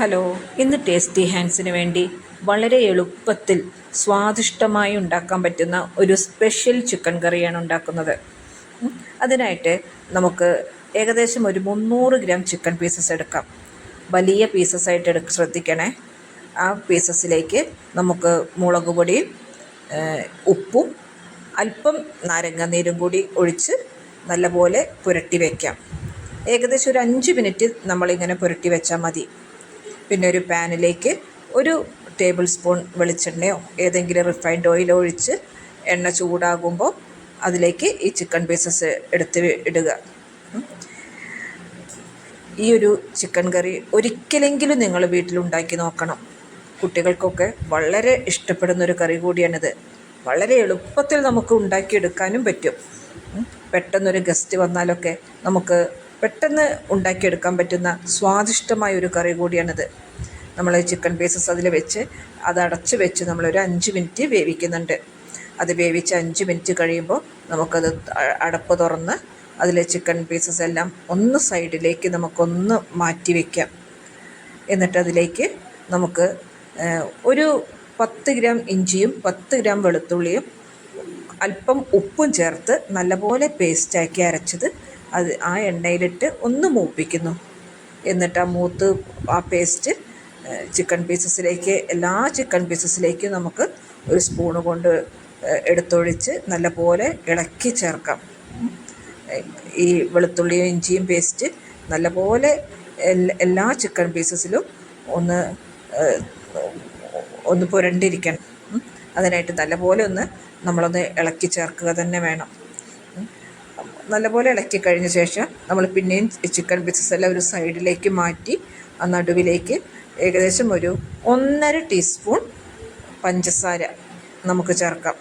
Hello. ഇന്ന് tasty ഹാൻഡ്സിന് വേണ്ടി വളരെ എളുപ്പത്തിൽ സ്വാദിഷ്ടമായി ഉണ്ടാക്കാൻ പറ്റുന്ന ഒരു സ്പെഷ്യൽ ചിക്കൻ കറിയാണ് ഉണ്ടാക്കുന്നത്. അതിനായിട്ട് നമുക്ക് ഏകദേശം ഒരു മുന്നൂറ് ഗ്രാം ചിക്കൻ പീസസ് എടുക്കാം. വലിയ പീസസ് ആയിട്ട് എടുക്ക ശ്രദ്ധിക്കണേ. ആ പീസസിലേക്ക് നമുക്ക് മുളക് പൊടിയും ഉപ്പും അല്പം നാരങ്ങാനീരും കൂടി ഒഴിച്ച് നല്ലപോലെ പുരട്ടി വയ്ക്കാം ഏകദേശം ഒരു അഞ്ച് മിനിറ്റ് നമ്മളിങ്ങനെ പുരട്ടി വെച്ചാൽ മതി. പിന്നെ ഒരു പാനിലേക്ക് ഒരു ടേബിൾ സ്പൂൺ വെളിച്ചെണ്ണയോ ഏതെങ്കിലും റിഫൈൻഡ് ഓയിലോ ഒഴിച്ച് എണ്ണ ചൂടാകുമ്പോൾ അതിലേക്ക് ഈ ചിക്കൻ പീസസ് എടുത്ത് ഇടുക. ഈ ഒരു ചിക്കൻ കറി ഒരിക്കലെങ്കിലും നിങ്ങൾ വീട്ടിലുണ്ടാക്കി നോക്കണം. കുട്ടികൾക്കൊക്കെ വളരെ ഇഷ്ടപ്പെടുന്ന ഒരു കറി കൂടിയാണിത്. വളരെ എളുപ്പത്തിൽ നമുക്ക് ഉണ്ടാക്കിയെടുക്കാനും പറ്റും. പെട്ടെന്നൊരു ഗസ്റ്റ് വന്നാലൊക്കെ നമുക്ക് പെട്ടെന്ന് ഉണ്ടാക്കിയെടുക്കാൻ പറ്റുന്ന സ്വാദിഷ്ടമായ ഒരു കറി കൂടിയാണിത്. നമ്മൾ ചിക്കൻ പീസസ് അതിൽ വെച്ച് അത് അടച്ച് വെച്ച് നമ്മളൊരു അഞ്ച് മിനിറ്റ് വേവിക്കുന്നുണ്ട്. അത് വേവിച്ച് അഞ്ച് മിനിറ്റ് കഴിയുമ്പോൾ നമുക്കത് അടപ്പ് തുറന്ന് അതിൽ ചിക്കൻ പീസസ് എല്ലാം ഒന്ന് സൈഡിലേക്ക് നമുക്കൊന്ന് മാറ്റി വയ്ക്കാം എന്നിട്ട് അതിലേക്ക് നമുക്ക് ഒരു പത്ത് ഗ്രാം ഇഞ്ചിയും പത്ത് ഗ്രാം വെളുത്തുള്ളിയും അല്പം ഉപ്പും ചേർത്ത് നല്ലപോലെ പേസ്റ്റാക്കി അരച്ചത് അത് ആ എണ്ണയിലിട്ട് ഒന്ന് മൂപ്പിക്കുന്നു എന്നിട്ട് ആ മൂത്ത് ആ പേസ്റ്റ് ചിക്കൻ പീസസിലേക്ക് എല്ലാ ചിക്കൻ പീസസിലേക്കും നമുക്ക് ഒരു സ്പൂണ് കൊണ്ട് എടുത്തൊഴിച്ച് നല്ലപോലെ ഇളക്കി ചേർക്കാം ഈ വെളുത്തുള്ളിയും ഇഞ്ചിയും പേസ്റ്റ് നല്ലപോലെ എല്ലാ ചിക്കൻ പീസസിലും ഒന്ന് ഒന്ന് പുരണ്ടിരിക്കണം. അതിനായിട്ട് നല്ലപോലെ ഒന്ന് നമ്മളൊന്ന് ഇളക്കി ചേർക്കുക തന്നെ വേണം. നല്ലപോലെ ഇളക്കി കഴിഞ്ഞ ശേഷം നമ്മൾ പിന്നെയും ചിക്കൻ പീസസ് എല്ലാം ഒരു സൈഡിലേക്ക് മാറ്റി ആ നടുവിലേക്ക് ഏകദേശം ഒരു ഒന്നര ടീസ്പൂൺ പഞ്ചസാര നമുക്ക് ചേർക്കാം.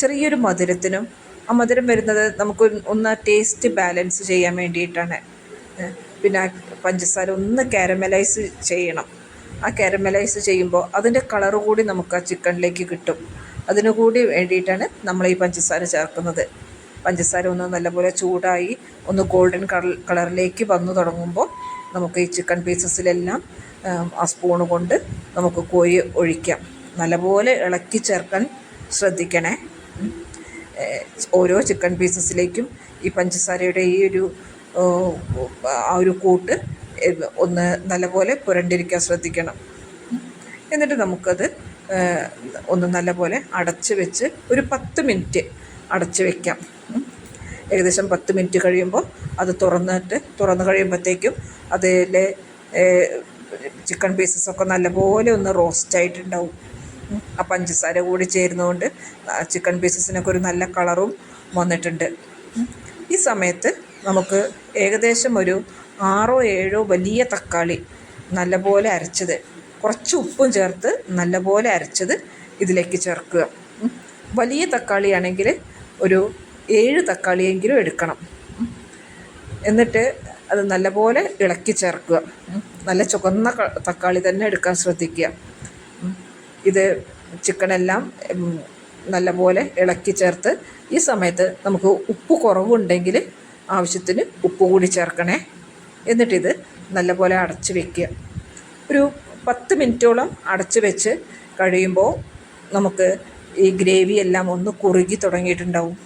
ചെറിയൊരു മധുരത്തിനും ആ മധുരം വരുന്നത് നമുക്ക് ഒന്ന് ടേസ്റ്റ് ബാലൻസ് ചെയ്യാൻ വേണ്ടിയിട്ടാണ്. പിന്നെ പഞ്ചസാര ഒന്ന് കാരമലൈസ് ചെയ്യണം. ആ കാരമലൈസ് ചെയ്യുമ്പോൾ അതിന്റെ കളർ കൂടി നമുക്ക് ആ ചിക്കനിലേക്ക് കിട്ടും. അതിനു കൂടി വേണ്ടിയിട്ടാണ് നമ്മൾ ഈ പഞ്ചസാര ചേർക്കുന്നത്. പഞ്ചസാര ഒന്ന് നല്ലപോലെ ചൂടായി ഒന്ന് ഗോൾഡൻ കളർ കളറിലേക്ക് വന്നു തുടങ്ങുമ്പോൾ നമുക്ക് ഈ ചിക്കൻ പീസസിലെല്ലാം ആ സ്പൂണ് കൊണ്ട് നമുക്ക് കോരി ഒഴിക്കാം. നല്ലപോലെ ഇളക്കി ചേർക്കാൻ ശ്രദ്ധിക്കണേ. ഓരോ ചിക്കൻ പീസസിലേക്കും ഈ പഞ്ചസാരയുടെ ഈ ഒരു ആ ഒരു കൂട്ട് ഒന്ന് നല്ലപോലെ പുരണ്ടിരിക്കാൻ ശ്രദ്ധിക്കണം. എന്നിട്ട് നമുക്കത് ഒന്ന് നല്ലപോലെ അടച്ച് വെച്ച് ഒരു പത്ത് മിനിറ്റ് അടച്ച് വെക്കാം. ഉം. ഏകദേശം പത്ത് മിനിറ്റ് കഴിയുമ്പോൾ അത് തുറന്നിട്ട് തുറന്ന് കഴിയുമ്പോഴത്തേക്കും അതിലെ ചിക്കൻ പീസസൊക്കെ നല്ലപോലെ ഒന്ന് റോസ്റ്റ് ആയിട്ടുണ്ടാവും. ആ പഞ്ചസാര കൂടി ചേരുന്നതുകൊണ്ട് ചിക്കൻ പീസസിനൊക്കെ ഒരു നല്ല കളറും വന്നിട്ടുണ്ട് ഈ സമയത്ത് നമുക്ക് ഏകദേശം ഒരു ആറോ ഏഴോ വലിയ തക്കാളി നല്ലപോലെ അരച്ചത് കുറച്ച് ഉപ്പും ചേർത്ത് നല്ലപോലെ അരച്ചത് ഇതിലേക്ക് ചേർക്കുക. വലിയ തക്കാളിയാണെങ്കിൽ ഒരു ഏഴ് തക്കാളിയെങ്കിലും എടുക്കണം. എന്നിട്ട് അത് നല്ലപോലെ ഇളക്കി ചേർക്കുക. നല്ല ചുവന്ന തക്കാളി തന്നെ എടുക്കാൻ ശ്രദ്ധിക്കുക. ഇത് ചിക്കനെല്ലാം നല്ലപോലെ ഇളക്കി ചേർത്ത് ഈ സമയത്ത് നമുക്ക് ഉപ്പ് കുറവുണ്ടെങ്കിൽ ആവശ്യത്തിന് ഉപ്പ് കൂടി ചേർക്കണേ. എന്നിട്ടിത് നല്ലപോലെ അടച്ച് വെക്കുക. ഒരു പത്ത് മിനിറ്റോളം അടച്ച് വെച്ച് കഴിയുമ്പോൾ നമുക്ക് ഈ ഗ്രേവി എല്ലാം ഒന്ന് കുറുകി തുടങ്ങിയിട്ടുണ്ടാവും.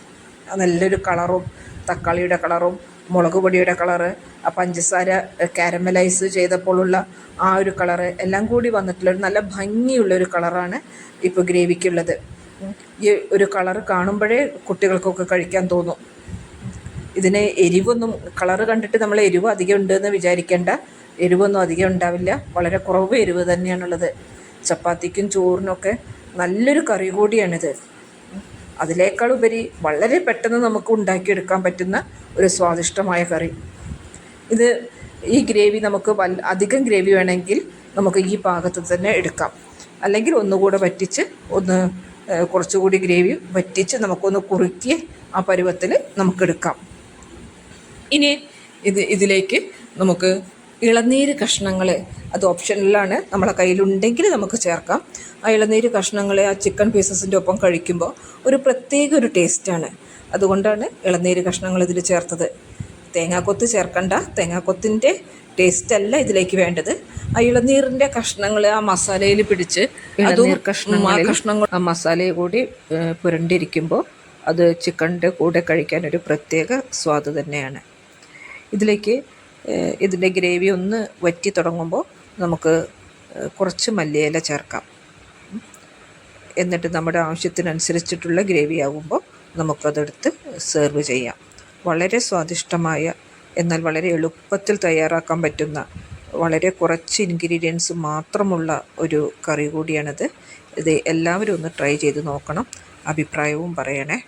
നല്ലൊരു കളറും തക്കാളിയുടെ കളറും മുളക് പൊടിയുടെ കളറ് ആ പഞ്ചസാര കാരമലൈസ് ചെയ്തപ്പോഴുള്ള ആ ഒരു കളറ് എല്ലാം കൂടി വന്നിട്ടുള്ള ഒരു നല്ല ഭംഗിയുള്ള ഒരു കളറാണ് ഇപ്പോൾ ഗ്രേവിക്കുള്ളത്. ഈ ഒരു കളറ് കാണുമ്പോഴേ കുട്ടികൾക്കൊക്കെ കഴിക്കാൻ തോന്നും. ഇതിന് എരിവൊന്നും കളറ് കണ്ടിട്ട് നമ്മൾ എരിവ് അധികം ഉണ്ടെന്ന് വിചാരിക്കേണ്ട. എരിവൊന്നും അധികം ഉണ്ടാവില്ല. വളരെ കുറവ് എരിവ് തന്നെയാണുള്ളത്. ചപ്പാത്തിക്കും ചോറിനൊക്കെ നല്ലൊരു കറി കൂടിയാണിത്. അതിനേക്കാൾ ഉപരി വളരെ പെട്ടെന്ന് നമുക്ക് ഉണ്ടാക്കിയെടുക്കാൻ പറ്റുന്ന ഒരു സ്വാദിഷ്ടമായ കറി. ഇത് ഈ ഗ്രേവി നമുക്ക് വൽ അധികം ഗ്രേവി വേണമെങ്കിൽ നമുക്ക് ഈ പാകത്തിൽ തന്നെ എടുക്കാം. അല്ലെങ്കിൽ ഒന്നുകൂടെ വറ്റിച്ച് ഒന്ന് കുറച്ചുകൂടി ഗ്രേവി വറ്റിച്ച് നമുക്കൊന്ന് കുറുക്കി ആ പരുവത്തിൽ നമുക്കെടുക്കാം. ഇനി ഇത് ഇതിലേക്ക് നമുക്ക് ഇളനീര് കഷ്ണങ്ങൾ അത് ഓപ്ഷനിലാണ് നമ്മളെ കയ്യിലുണ്ടെങ്കിൽ നമുക്ക് ചേർക്കാം. ആ ഇളനീര് കഷ്ണങ്ങളെ ആ ചിക്കൻ പീസസിന്റെ ഒപ്പം കഴിക്കുമ്പോൾ ഒരു പ്രത്യേക ഒരു ടേസ്റ്റാണ് അതുകൊണ്ടാണ് ഇളനീര് കഷ്ണങ്ങൾ ഇതിൽ ചേർത്തത്. തേങ്ങാക്കൊത്ത് ചേർക്കണ്ട. തേങ്ങാക്കൊത്തിന്റെ ടേസ്റ്റല്ല ഇതിലേക്ക് വേണ്ടത്. ആ ഇളനീറിന്റെ കഷ്ണങ്ങൾ ആ മസാലയിൽ പിടിച്ച് അതും ആ കഷ്ണങ്ങൾ ആ മസാലയെ കൂടി പുരണ്ടിരിക്കുമ്പോൾ അത് ചിക്കന്റെ കൂടെ കഴിക്കാൻ ഒരു പ്രത്യേക സ്വാദ് തന്നെയാണ്. ഇതിലേക്ക് ഇതിന്റെ ഗ്രേവി ഒന്ന് വറ്റി തുടങ്ങുമ്പോൾ നമുക്ക് കുറച്ച് മല്ലിയില ചേർക്കാം. എന്നിട്ട് നമ്മുടെ ആവശ്യത്തിനനുസരിച്ചിട്ടുള്ള ഗ്രേവി ആകുമ്പോൾ നമുക്കതെടുത്ത് സെർവ് ചെയ്യാം. വളരെ സ്വാദിഷ്ടമായ എന്നാൽ വളരെ എളുപ്പത്തിൽ തയ്യാറാക്കാൻ പറ്റുന്ന വളരെ കുറച്ച് ഇൻഗ്രീഡിയൻസ് മാത്രമുള്ള ഒരു കറി കൂടിയാണിത്. ഇത് എല്ലാവരും ഒന്ന് ട്രൈ ചെയ്ത് നോക്കണം. അഭിപ്രായവും പറയണേ.